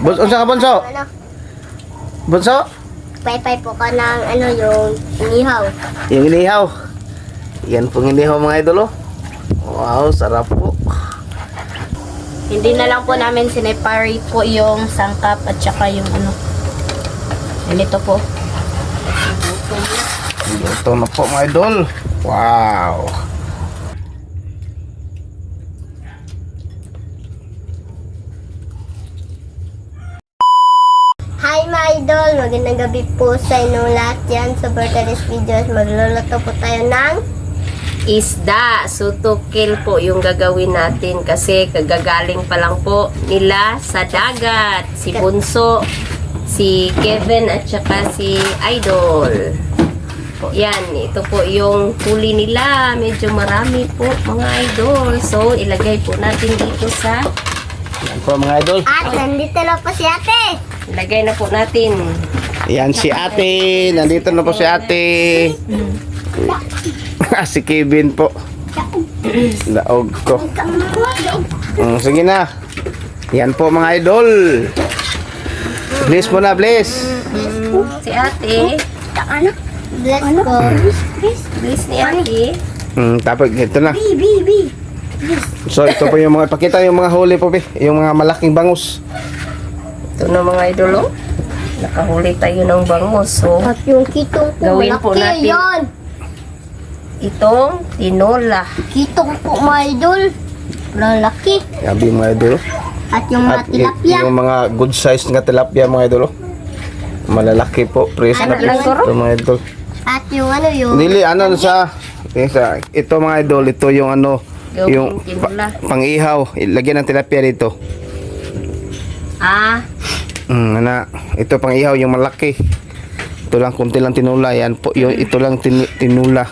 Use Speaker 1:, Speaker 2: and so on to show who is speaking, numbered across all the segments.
Speaker 1: Bun unsa ka bunso?
Speaker 2: Ano?
Speaker 1: Bunso?
Speaker 2: Paypay po ka ng ano yung inihaw.
Speaker 1: Yung inihaw. Yan pong inihaw mga idol oh. Wow, sarap po.
Speaker 3: Hindi na lang po namin sineparate po yung sangkap at saka yung ano. Ganito po.
Speaker 1: Ito na po mga idol. Wow.
Speaker 2: Hi mga idol! Magandang gabi po sa inyong lahat yan. So for today's videos, magluluto po tayo ng
Speaker 3: Isda. Sutukil po yung gagawin natin kasi kagagaling pa lang po nila sa dagat. Si Bunso, si Kevin at saka si Idol. Yan, ito po yung huli nila. Medyo marami po mga idol. So, ilagay po natin dito sa...
Speaker 1: Yan po mga idol.
Speaker 2: At nandito na po si ate!
Speaker 3: Ilagay na po natin.
Speaker 1: Yan si ate. Nandito na po si ate. si Kevin po. Daog ko. Mm, sige na. Yan po mga idol. Bless mo na, bless.
Speaker 3: Si ate.
Speaker 2: Ano? Bless ko.
Speaker 3: Bliss ni ate.
Speaker 1: Mm, tapos ito na.
Speaker 2: B, B, B.
Speaker 1: So ito po yung mga pakita yung mga huli po, be. yung mga malaking bangus.
Speaker 3: Ito na mga idol, oh. Nakahuli tayo ng bangus. So,
Speaker 2: At yung kitong po,
Speaker 3: Gawin
Speaker 2: malaki
Speaker 3: po natin.
Speaker 2: yan.
Speaker 3: itong tinola.
Speaker 2: Kitong po mga idol. Lalaki.
Speaker 1: Sabi mga idol.
Speaker 2: At yung mga
Speaker 1: At y-
Speaker 2: tilapia.
Speaker 1: yung mga good size nga tilapia mga idol. oh. Malalaki po, fresh na
Speaker 3: Ano lang,
Speaker 1: fresh
Speaker 3: Goro?
Speaker 1: ito mga idol.
Speaker 2: At yung ano yung...
Speaker 1: Dili ano sa isa, ito mga idol, ito yung ano
Speaker 3: Gawing
Speaker 1: yung
Speaker 3: tinola.
Speaker 1: pang-ihaw, ilagyan ng tilapia dito.
Speaker 3: Ah,
Speaker 1: Mm, na, ito pang-ihaw yung malaki. Ito lang kunti lang tinula yan po, yung ito lang tin, tinula.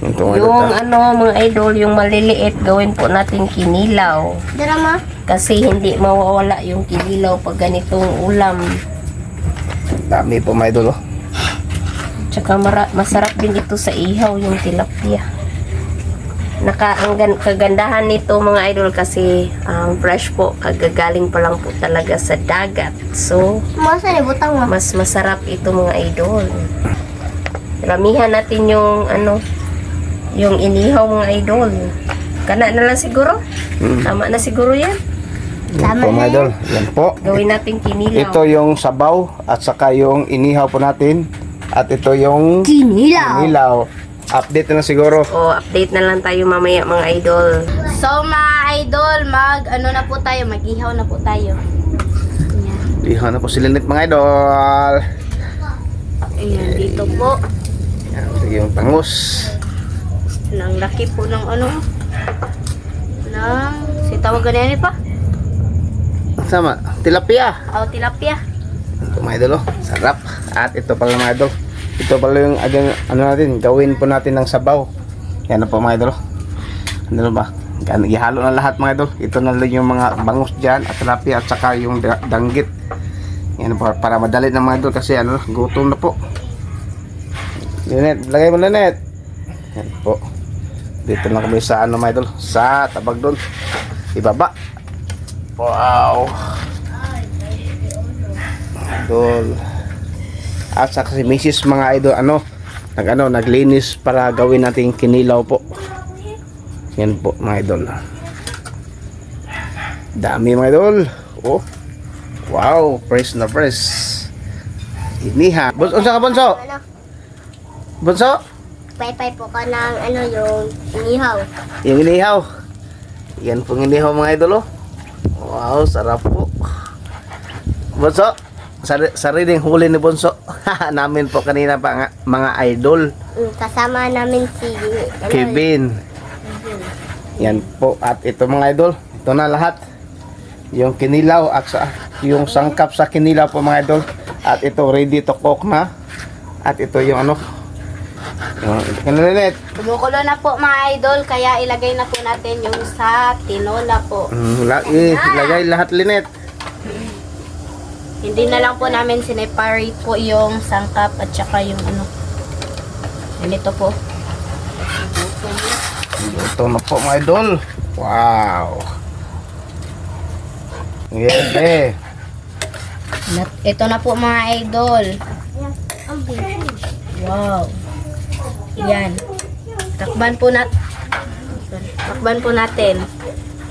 Speaker 1: Ito
Speaker 3: yung ano mga idol, yung maliliit, gawin po natin kinilaw.
Speaker 2: Drama.
Speaker 3: Kasi hindi mawawala yung kinilaw pag ganitong ulam.
Speaker 1: Dami po mga idol. Oh.
Speaker 3: Tsaka mara- masarap din ito sa ihaw yung tilapia. Naka, ang gan- kagandahan nito mga idol kasi ang fresh po, kagagaling pa lang po talaga sa dagat. So,
Speaker 2: mo?
Speaker 3: mas masarap ito mga idol. Ramihan natin yung ano, yung inihaw mga idol. Kana na lang siguro?
Speaker 1: Mm.
Speaker 3: Tama na siguro yan.
Speaker 2: Tama
Speaker 1: po
Speaker 2: na
Speaker 1: mga idol. Yan po.
Speaker 3: Gawin natin kinilaw.
Speaker 1: Ito yung sabaw at saka yung inihaw po natin. At ito yung
Speaker 2: Kinilaw.
Speaker 1: inilaw. Update na siguro.
Speaker 3: O, update na lang tayo mamaya mga idol.
Speaker 4: So mga idol, mag ano na po tayo, mag-ihaw na po tayo.
Speaker 1: Ihaw na po si Linit mga idol.
Speaker 4: Ayan, dito po.
Speaker 1: Yan, ito yung tangus.
Speaker 4: Nang laki po ng ano, ng, si tawagan na yan eh pa,
Speaker 1: Sama, tilapia.
Speaker 4: o tilapia.
Speaker 1: Ito mga idol, oh. sarap. At ito pala mga idol. Ito pala yung agad, ano natin, gawin po natin ng sabaw. Yan na po mga idol. Ano ba? Ihalo na lahat mga idol. Ito na lang yung mga bangus dyan, at tilapia, at saka yung da- danggit. Yan po, para madali na mga idol kasi ano, gutom na po. Linet, lagay mo Linet. Yan po. Dito lang kami sa ano mga idol, sa tabag doon. Ibaba. Wow. Idol. At saka si Mrs. mga idol ano, nag ano, naglinis para gawin natin kinilaw po. Yan po mga idol. Dami mga idol. Oh. Wow, fresh na fresh. Iniha. Bus, unsa ka bunso?
Speaker 2: Ano?
Speaker 1: Bunso?
Speaker 2: Paypay po ka ng ano yung inihaw.
Speaker 1: Yung inihaw. Yan pong inihaw mga idol oh. Wow, sarap po. Bunso, sari, sariling huli ni Bunso. Namin po kanina pa nga, mga idol.
Speaker 2: Mm, Kasama namin si... Ano,
Speaker 1: Kevin. Yan po. At ito mga idol. Ito na lahat. Yung kinilaw at sa, yung sangkap sa kinilaw po mga idol. At ito ready to cook na. At ito yung ano. Yung, kanilit.
Speaker 4: Kumukulo na po mga idol, kaya ilagay na po natin yung sa tinola po.
Speaker 1: Mm, la- eh, lagay lahat linet.
Speaker 4: Hindi na lang po namin sineparate po yung sangkap at saka yung ano. Ganito po.
Speaker 1: Ito na po mga idol. Wow. Yan eh.
Speaker 4: Ito na po mga idol. Wow. Yan. Takban po nat Takban po natin.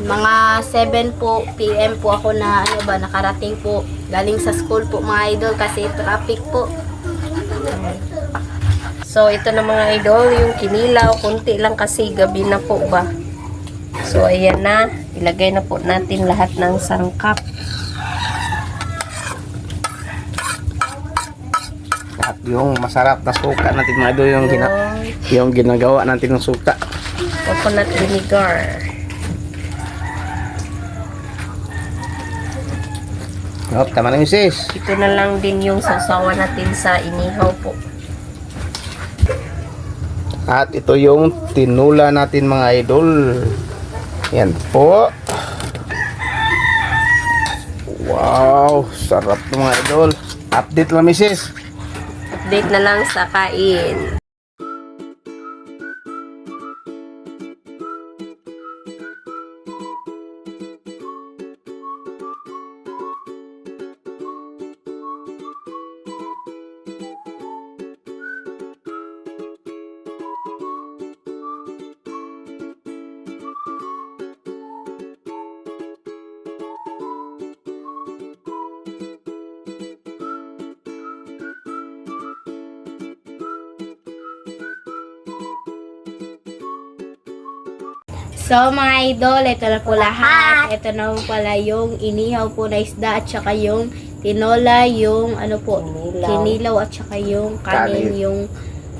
Speaker 4: Mga 7 po PM po ako na ano ba nakarating po galing sa school po mga idol kasi traffic po.
Speaker 3: So, ito na mga idol, yung kinilaw, kunti lang kasi gabi na po ba. So, ayan na. Ilagay na po natin lahat ng sangkap.
Speaker 1: At yung masarap na suka natin mga idol yung, gina, yung ginagawa natin ng suka.
Speaker 3: Coconut vinegar.
Speaker 1: Oh, tama na misis.
Speaker 3: Ito na lang din yung sasawa natin sa inihaw po.
Speaker 1: At ito yung tinula natin mga idol. Yan po. Wow, sarap ng mga idol. Update lang misis.
Speaker 3: Update na lang sa kain.
Speaker 4: So mga idol, ito na po lahat. Ito na po pala yung inihaw po na isda at saka yung tinola, yung ano po,
Speaker 3: Kinilaw.
Speaker 4: kinilaw at saka yung kanin,
Speaker 1: Kanin.
Speaker 4: yung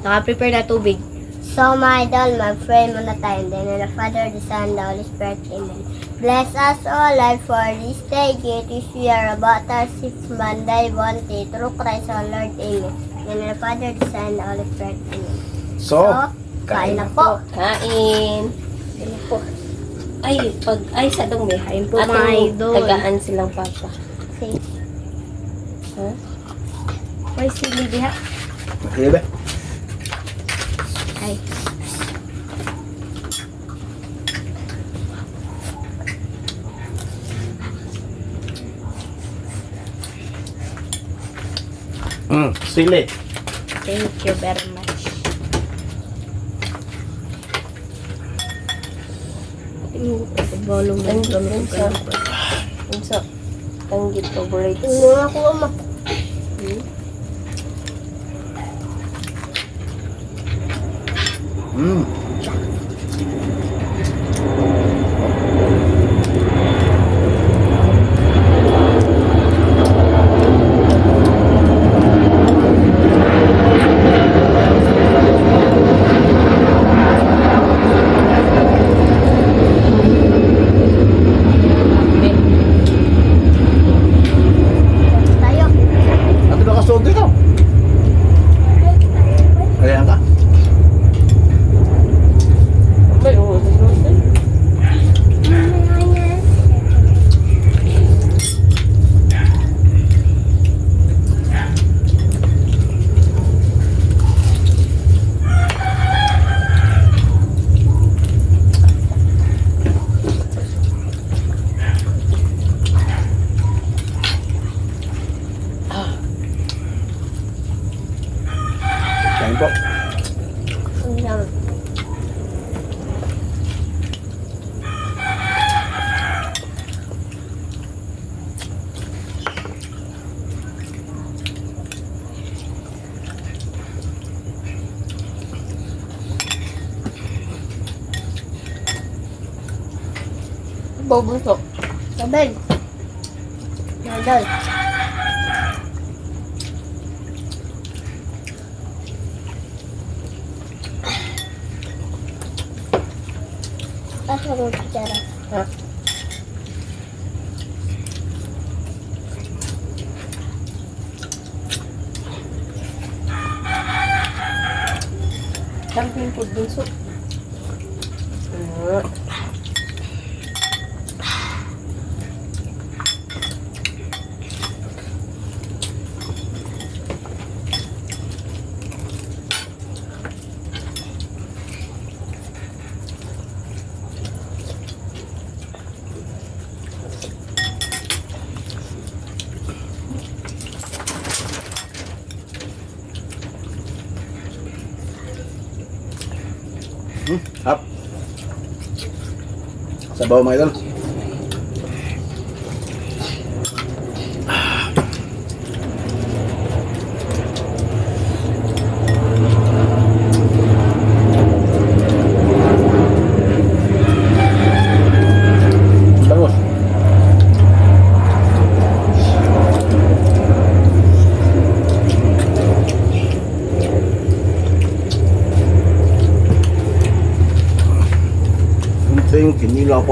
Speaker 4: naka-prepare na tubig.
Speaker 2: So, my idol, mag-pray muna tayo. In the name of the Father, the Son, the Holy Spirit. Amen. Bless us all, Lord, for this day. Great is we are about our sixth Monday, one day, through Christ our Lord. Amen. In the name of the Father, the Son, the Holy Spirit. Amen.
Speaker 1: So,
Speaker 2: kain na po.
Speaker 3: Kain.
Speaker 4: Po?
Speaker 3: Ay, pag, ay, sa dong may
Speaker 4: po, mga idol.
Speaker 3: Tagaan silang papa.
Speaker 2: Okay.
Speaker 3: Ha?
Speaker 4: May sili diha.
Speaker 1: okay ba?
Speaker 4: Ay.
Speaker 1: Mm, sili.
Speaker 4: Thank you very much. Volume
Speaker 3: Ang
Speaker 4: ng
Speaker 3: unsa. Unsa. Tanggit favorites.
Speaker 2: Ano ako, ama?
Speaker 1: Mm.
Speaker 2: Tayo.
Speaker 1: Ano na kasuot dito? Ayan ka.
Speaker 3: May ulo.
Speaker 1: Kain po.
Speaker 2: Ang dami.
Speaker 3: Bobusok.
Speaker 2: Sabay. Idol. Asa mo kutsara?
Speaker 3: Ha? Camping food bunso. Hmm, hap.
Speaker 1: Sabaw mga idol. Ito yung kinila po.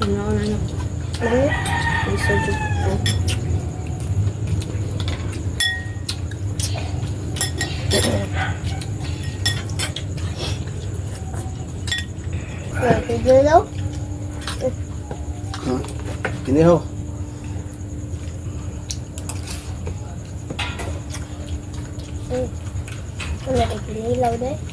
Speaker 4: Ano, ano, ano. May
Speaker 2: dyan daw.
Speaker 1: Kiniho.
Speaker 2: Wala na kinilaw na eh.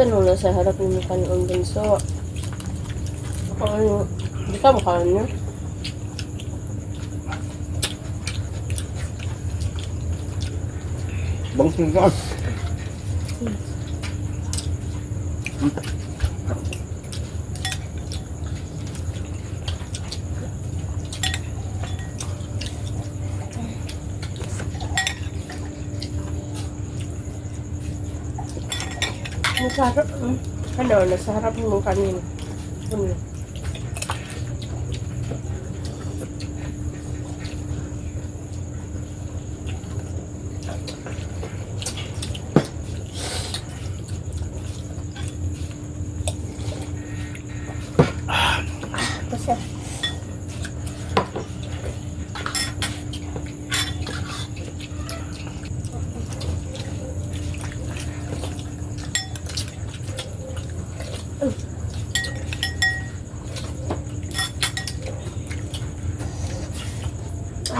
Speaker 3: Mo na sa harap ng mukha Om Bunso. Ano, hindi ka mukha niyo.
Speaker 1: Bang singkaan.
Speaker 3: Nasa harap, hmm. Nasa harap ng mukha niyo. Ano?
Speaker 2: Kasi Ah,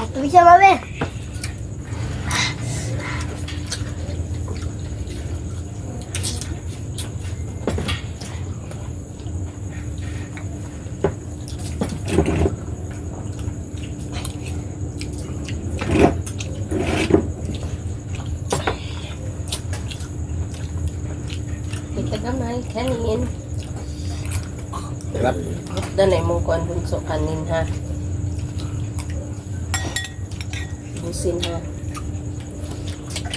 Speaker 2: ito siya, mami.
Speaker 3: Kita gamay, kanin.
Speaker 1: Sarap.
Speaker 3: Bukda na imong kuan bunso kanin ha. Busin ha.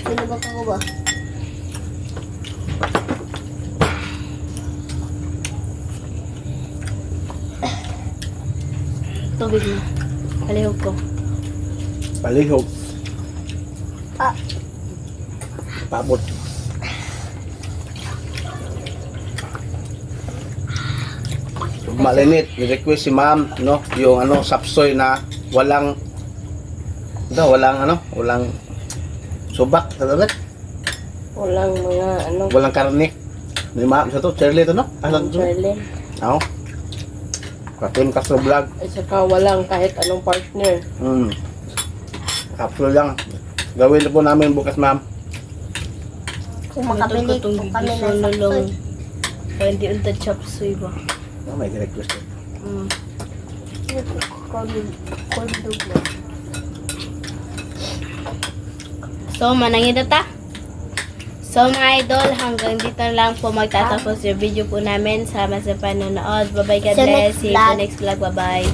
Speaker 2: Sino ba ko ba?
Speaker 4: Tubig mo. Palihog ko.
Speaker 1: Palihog.
Speaker 2: Ah.
Speaker 1: Pabot. Malinit, ni-request si ma'am, no, yung ano, sapsoy na walang, daw, walang ano, walang subak, talaga,
Speaker 3: Walang mga ano,
Speaker 1: walang karne. Ni ma'am, sa to, Shirley to, no? Asan to?
Speaker 3: Charlene.
Speaker 1: Ako. Cartoon Castro Vlog.
Speaker 3: At saka walang kahit anong partner.
Speaker 1: Hmm. Capsule lang. Gawin na po namin bukas, ma'am.
Speaker 2: Kung makabili po kami ng saksoy.
Speaker 4: Kaya hindi untad chop suey ba?
Speaker 1: Oh, may request.
Speaker 4: Mm.
Speaker 2: Dog na.
Speaker 4: So, manangin na ta. So, mga idol, hanggang dito na lang po magtatapos yung video po namin. Salamat sa panonood. Bye-bye, God bless. See you next vlog. Bye-bye.